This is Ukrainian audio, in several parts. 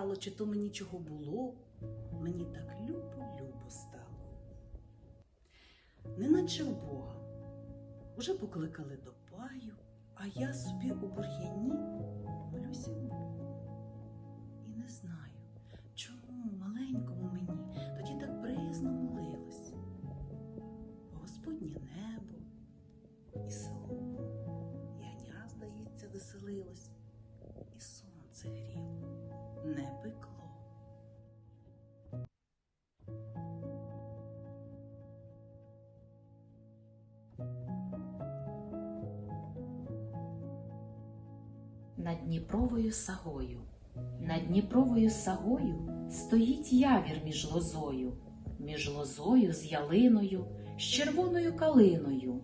сіяло, чи то мені чого було. Мені так любо-любо стало. Неначе в Бога. Уже покликали до паю, а я собі у бур'яні молюся Богу. І не знаю, чому маленькому мені тоді так приязно молилось. Господнє небо і село, і ганя, здається, веселилось, Дніпровою сагою. Над Дніпровою сагою стоїть явір між лозою, між лозою з ялиною, з червоною калиною.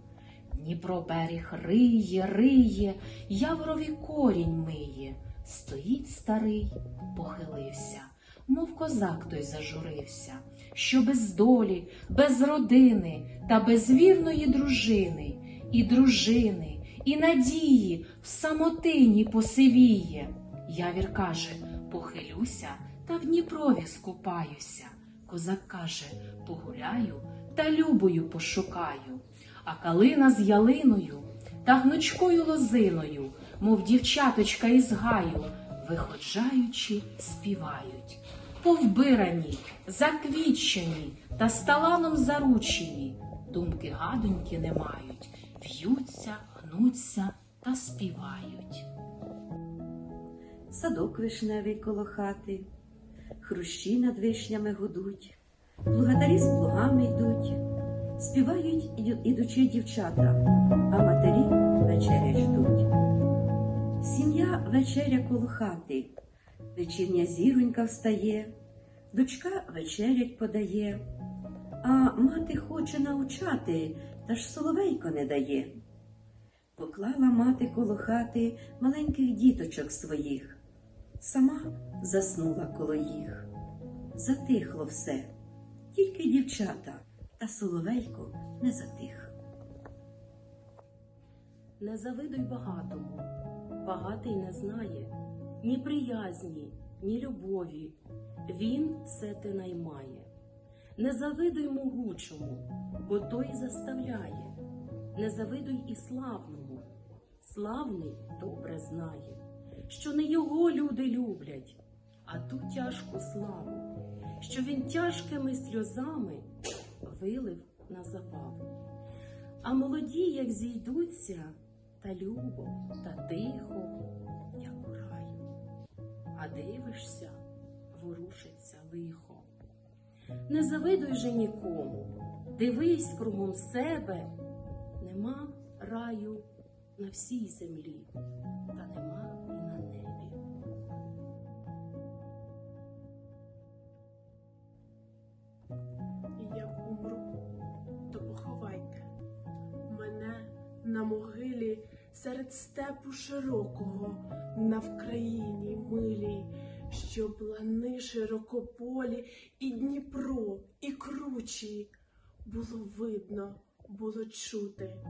Дніпро берег риє, риє, яворові корінь миє. Стоїть старий, похилився, мов козак той зажурився, що без долі, без родини та без вірної дружини, і дружини, і надії в самотині посивіє. Явір каже, похилюся та в Дніпрові скупаюся. Козак каже, погуляю та любою пошукаю. А калина з ялиною та гнучкою лозиною, мов дівчаточка із гаю, виходжаючи, співають. Повбирані, заквітчені та сталаном заручені, думки гадоньки не мають, в'ються, гнуться та співають. садок вишневий коло хати, хрущі над вишнями гудуть, плугатарі з плугами йдуть, співають іду- ідучі дівчата, а матері вечерять ждуть. Сім'я вечеря коло хати, вечірня зіронька встає, дочка вечерять подає, а мати хоче научати, та ж соловейко не дає. Поклала мати коло хати маленьких діточок своїх, сама заснула коло їх. Затихло все, тільки дівчата, та соловейко не затих. Не завидуй багатому, багатий не знає ні приязні, ні любові, він все те наймає. Не завидуй могучому, бо той заставляє, не завидуй і славному, славний добре знає, що не його люди люблять, а ту тяжку славу, що він тяжкими сльозами вилив на забаву. А молоді, як зійдуться, та любо, та тихо, як у раю. А дивишся, ворушиться лихо. Не завидуй же нікому, дивись кругом себе, нема раю на всій землі, та нема і на небі. І як умру, то поховайте мене на могилі серед степу широкого на Вкраїні милій, що плани широкополі, і Дніпро, і кручі. Було видно, було чути,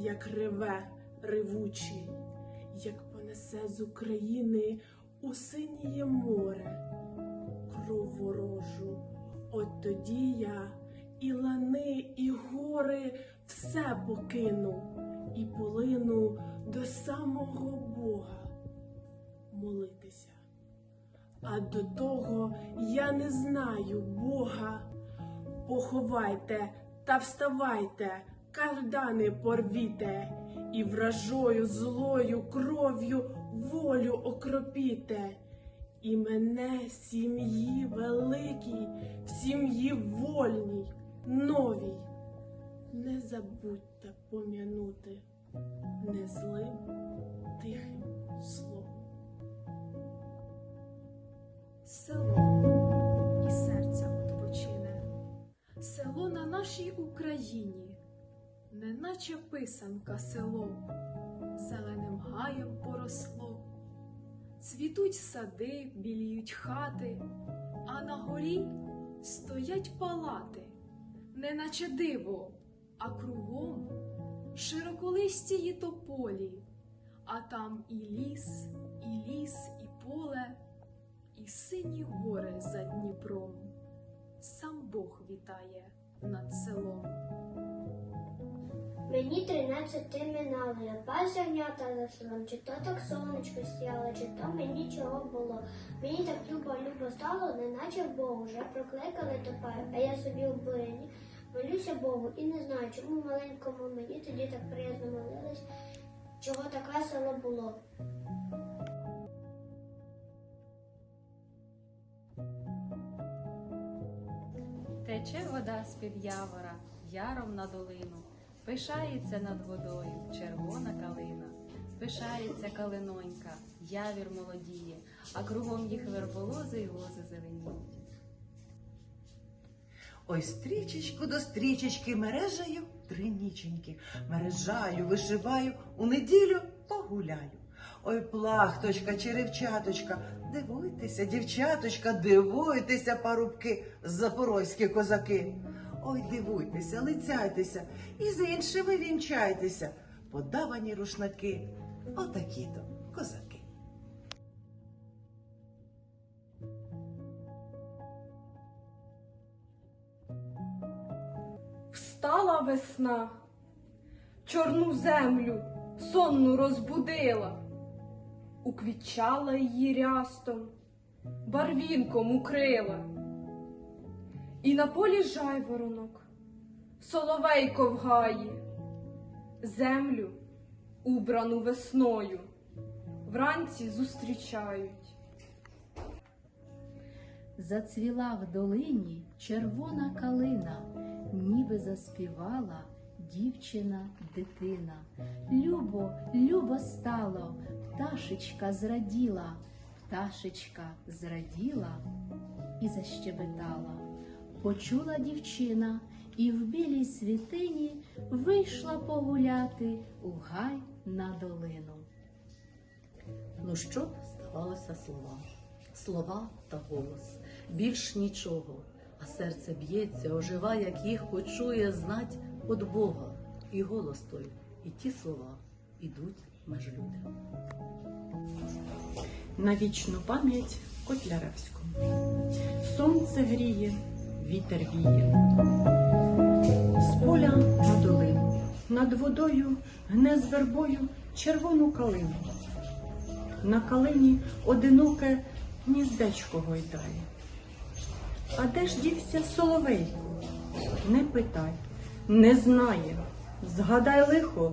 як реве ревучий, як понесе з України у синіє море кров ворожу. От тоді я і лани, і гори все покину і полину до самого Бога молитися. А до того я не знаю Бога. Поховайте та вставайте, кардани порвіте, і вражою злою кров'ю волю окропіте. І мене сім'ї великій, в сім'ї вольній, новій. Не забудьте пом'янути не злим тихим словом. Село і серця відпочине, село на нашій Україні, неначе писанка село, зеленим гаєм поросло. Цвітуть сади, біліють хати, а на горі стоять палати, неначе диво, а кругом широколистії тополі, а там і ліс, і ліс, і поле і сині гори за Дніпром. Сам Бог вітає над селом. Мені тринадцяти минало, я пас ягнята за селом, чи то так сонечко сіяло, чи то мені чого було. Мені так любо любо стало, неначе Богу. Вже прокликали топаю, а я собі в бурині молюся Богу і не знаю, чому маленькому мені тоді так приязно молились, чого так весело було. Тече вода з-під явора, яром на долину, пишається над водою червона калина, пишається калинонька, явір молодіє, а кругом їх верболози й лози зеленіють. Ой, стрічечку до стрічечки мережаю три ніченьки. Мережаю, вишиваю, у неділю погуляю. Ой, плахточка, черевчаточка, дивуйтеся, дівчаточка, дивуйтеся, парубки, запорозькі козаки. Ой, дивуйтеся, лицяйтеся і з іншими вінчайтеся. Подавані рушники, отакі-то козаки. Встала весна, чорну землю сонну розбудила, уквітчала її рястом, барвінком укрила. І на полі жайворонок, соловейко в гаї, землю, убрану весною, вранці зустрічають. Зацвіла в долині червона калина, ніби заспівала дівчина дитина. Любо, любо стало, пташечка зраділа, пташечка зраділа і защебетала. Почула дівчина і в білій світині вийшла погуляти у гай на долину. Ну що здавалося слова? Слова та голос. Більш нічого. А серце б'ється, ожива, як їх почує знать від Бога. І голос той, і ті слова ідуть меж люди. на вічну пам'ять Котляревському. Сонце гріє, вітер віє. З поля на долину, над водою гне з вербою червону калину. На калині одиноке гніздечко гойдає. А де ж дівся соловейко? Не питай, не знає. Згадай лихо,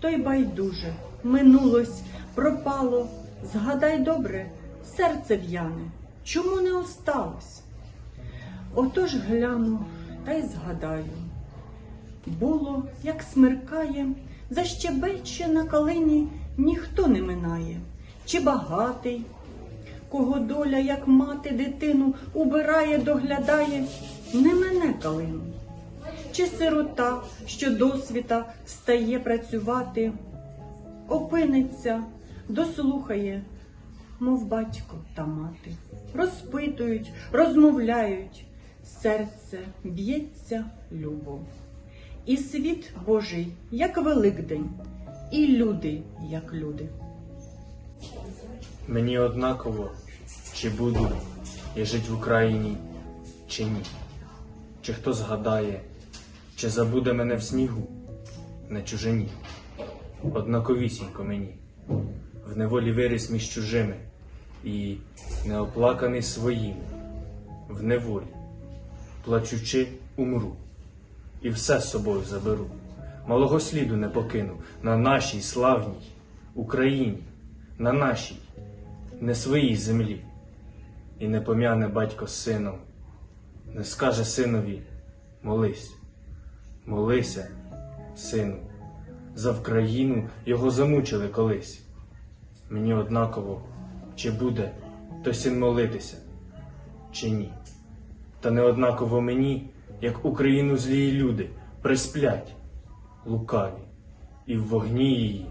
то й байдуже. Минулось, пропало. Згадай добре, серце в'яне, чому не осталось? Отож гляну та й згадаю. Було, як смеркає, защебече на калині ніхто не минає, чи багатий, кого доля, як мати дитину, убирає, доглядає, не мене калину, чи сирота, що досвіта стає працювати, опиниться, дослухає, мов батько та мати, розпитують, розмовляють, серце б'ється любов. І світ Божий, як Великдень, і люди, як люди. Мені однаково, чи буду я жить в Україні, чи ні. Чи хто згадає, чи забуде мене в снігу на чужині. Однаковісінько мені, в неволі виріс між чужими і неоплаканий своїми, в неволі, плачучи, умру, і все з собою заберу. Малого сліду не покину. На нашій славній Україні, на нашій не своїй землі, і не пом'яне батько з сином, не скаже синові молись, молися, сину, за Вкраїну його замучили колись. Мені однаково, чи буде той син молитися, чи ні. Та не однаково мені, як Україну злії люди присплять лукаві, і в вогні її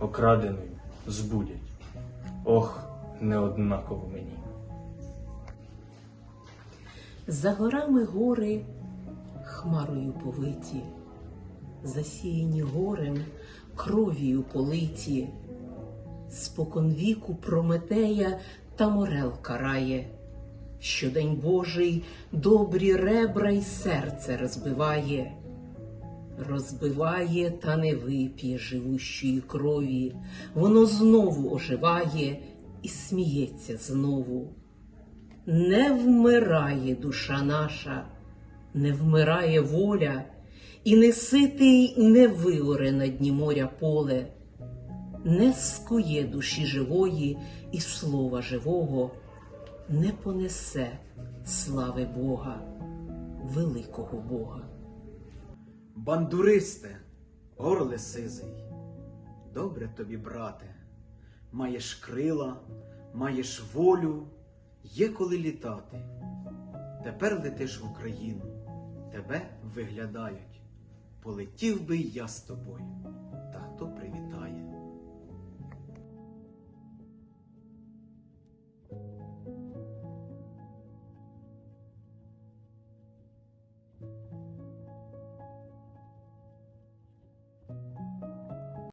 окраденою збудять. Ох, не однаково мені. За горами гори хмарою повиті, засіяні горем, кров'ю политі, споконвіку Прометея та Морел карає. Щодень Божий добрі ребра й серце розбиває, розбиває та не вип'є живущої крові, воно знову оживає і сміється знову. Не вмирає душа наша, не вмирає воля, і не ситий не виоре на дні моря поле, не скує душі живої і слова живого, не понесе слави Бога, великого Бога. Бандуристе, орле сизий, добре тобі, брате, маєш крила, маєш волю, є коли літати. Тепер летиш в Україну, тебе виглядають. Полетів би я з тобою.